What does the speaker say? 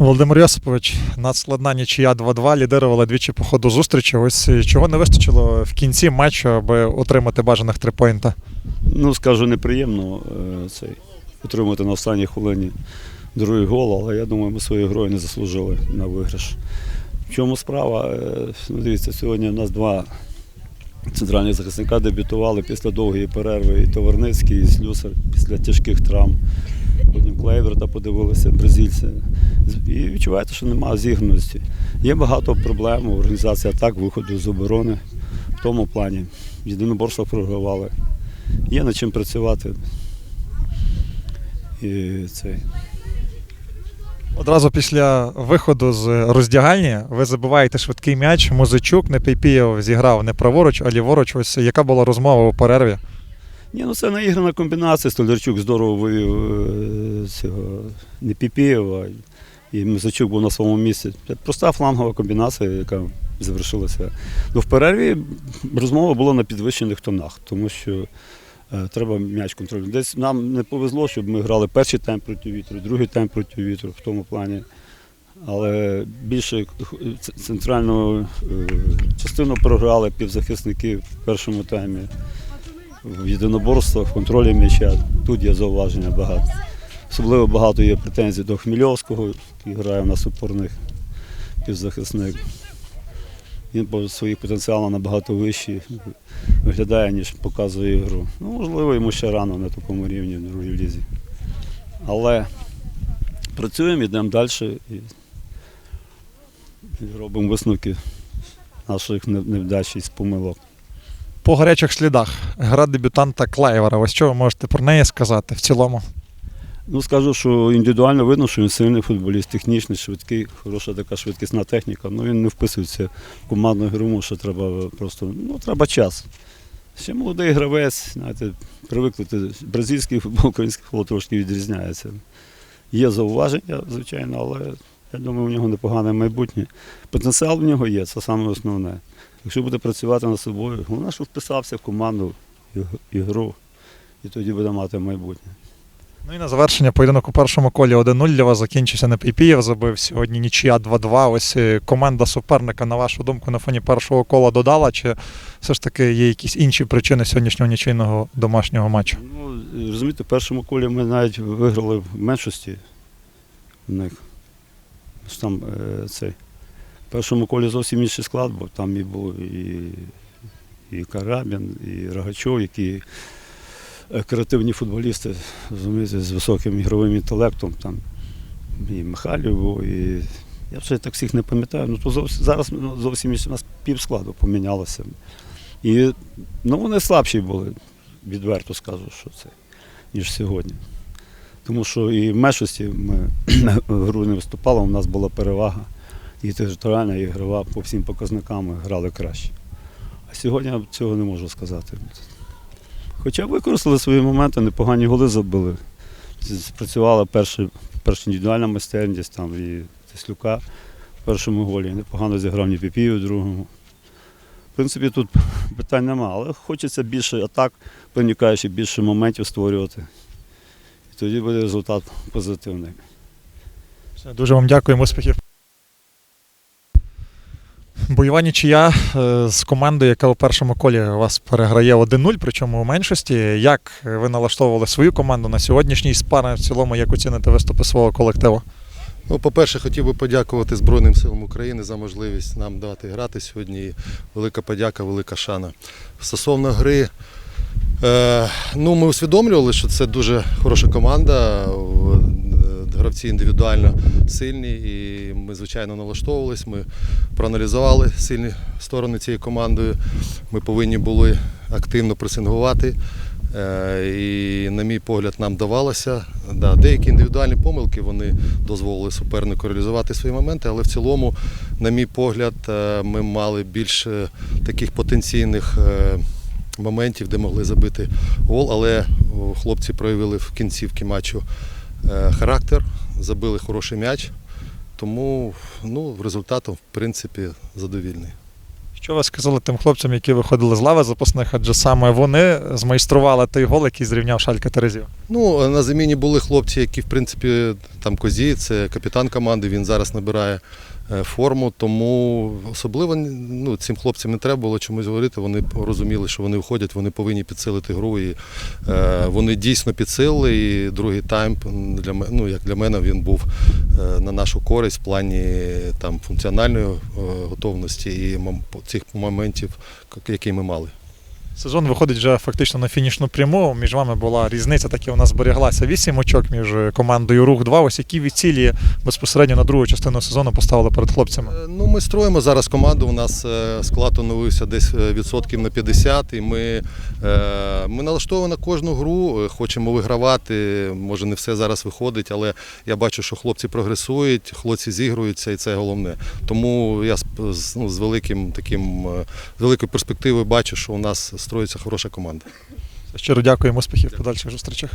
Володимир Йосипович, надскладна нічия 2-2 лідирувала двічі по ходу зустрічі. Ось е, чого не вистачило в кінці матчу, аби отримати бажаних три поінта? Ну, скажу, неприємно е, цей отримати на останній хвилині другий гол, але я думаю, ми своєю грою не заслужили на виграш. В чому справа? Е, ну, Дивіться, сьогодні у нас два центральні захисника дебютували після довгої перерви і Товарницький, і Слюсар після тяжких травм. Потім Клейверта подивилися, бразильця. І відчуваєте, що немає зіграності. Є багато проблем у організації атак, виходу з оборони. В тому плані. Єдиноборство програвали. Є над чим працювати. І цей. Одразу після виходу з роздягальні ви забиваєте швидкий м'яч. Музичук Непейпієв зіграв не праворуч, а ліворуч. Ось яка була розмова у перерві? Ні, ну це наіграна комбінація. Столярчук здорово вивів е, цього Непіпієва, і Мизачук був на своєму місці. Це проста флангова комбінація, яка завершилася. Ну, в перерві розмова була на підвищених тонах, тому що е, треба м'яч контролювати. Десь нам не повезло, щоб ми грали перший тайм проти вітру, другий тайм проти вітру в тому плані. Але більше центральну е, частину програли півзахисники в першому таймі в єдиноборствах, в контролі м'яча. Тут є зауваження багато. Особливо багато є претензій до Хмельовського, який грає в нас опорних півзахисник. Він по своїх потенціалах набагато вищий виглядає, ніж показує ігру. Ну, можливо, йому ще рано на такому рівні в другій лізі. Але працюємо, йдемо далі і робимо висновки наших невдач і помилок. По гарячих слідах гра дебютанта Клайвера. Ось що ви можете про неї сказати в цілому? Ну, скажу, що індивідуально видно, що він сильний футболіст, технічний, швидкий, хороша така швидкісна техніка. Ну він не вписується в командну гру, тому що треба просто ну, треба час. Ще молодий гравець, знаєте, привикнути. Бразильський футбол, український футбол трошки відрізняється. Є зауваження, звичайно, але я думаю, у нього непогане майбутнє. Потенціал в нього є, це саме основне. Якщо буде працювати над собою, головне, щоб вписався в команду, в ігру, і тоді буде мати майбутнє. Ну і на завершення поєдинок у першому колі 1-0 для вас закінчився на Непейпієв, забив сьогодні нічия 2-2. Ось е, команда суперника, на вашу думку, на фоні першого кола додала, чи все ж таки є якісь інші причини сьогоднішнього нічийного домашнього матчу? Ну, розумієте, в першому колі ми навіть виграли в меншості в них. Ж Там, е, цей. В першому колі зовсім інший склад, бо там і був і, і Карабін, і Рогачов, які е, креативні футболісти, розумієте, з високим ігровим інтелектом. Там, і Михайлів був, і я вже так всіх не пам'ятаю. Ну, то зовсім, зараз ну, зовсім у нас пів складу помінялося. І ну, вони слабші були, відверто скажу, що це, ніж сьогодні. Тому що і в меншості ми в гру не виступали, у нас була перевага. І територіальна, і ігрова по всім показникам ми грали краще. А сьогодні я цього не можу сказати. Хоча використали свої моменти, непогані голи забили. Спрацювала перша, перша індивідуальна майстерність там і Теслюка в першому голі. Непогано зіграв Ніпіпію в другому. В принципі, тут питань нема, але хочеться більше атак, проникаючи більше моментів створювати. Тоді буде результат позитивний. Все, Дуже вам дякуємо, успіхів. Бойова нічия е, з командою, яка у першому колі вас переграє 1-0, причому у меншості. Як ви налаштовували свою команду на сьогоднішній спар, в цілому, як оціните виступи свого колективу? Ну, по-перше, хотів би подякувати Збройним силам України за можливість нам дати грати сьогодні. Велика подяка, велика шана. Стосовно гри, ну, ми усвідомлювали, що це дуже хороша команда. е, Гравці індивідуально сильні, і ми, звичайно, налаштовувались. Ми проаналізували сильні сторони цієї команди. Ми повинні були активно пресингувати. Е, І, на мій погляд, нам давалося. Да, деякі індивідуальні помилки вони дозволили супернику реалізувати свої моменти, але в цілому, на мій погляд, е, ми мали більше таких потенційних е, моментів, де могли забити гол. Але хлопці проявили в кінцівці матчу е, характер, забили хороший м'яч. Тому ну, результатом, в принципі, задовільний. Що ви сказали тим хлопцям, які виходили з лави запасних, адже саме вони змайстрували той гол, який зрівняв Шалька Терезів. Ну, на заміні були хлопці, які, в принципі, там Козі, це капітан команди, він зараз набирає е, форму, тому особливо ну, цим хлопцям не треба було чомусь говорити. Вони розуміли, що вони входять, вони повинні підсилити гру. І е, вони дійсно підсилили. І другий тайм для мене, ну, як для мене, він був е, на нашу користь в плані там, функціональної е, готовності і цих моментів, які ми мали. Сезон виходить вже фактично на фінішну пряму. Між вами була різниця, таки вона зберіглася. Вісім очок між командою Рух 2. Ось які ви цілі безпосередньо на другу частину сезону поставили перед хлопцями. Е, Ну, ми строїмо зараз команду. У нас е, склад оновився десь е, відсотків на 50, і ми, ми налаштовані на кожну гру, хочемо вигравати. Може, не все зараз виходить, але я бачу, що хлопці прогресують, хлопці зігруються, і це головне. Тому я ну, з великим таким з великою перспективою бачу, що у нас строїться хороша команда. Щиро дякуємо, успіхів в подальших зустрічах.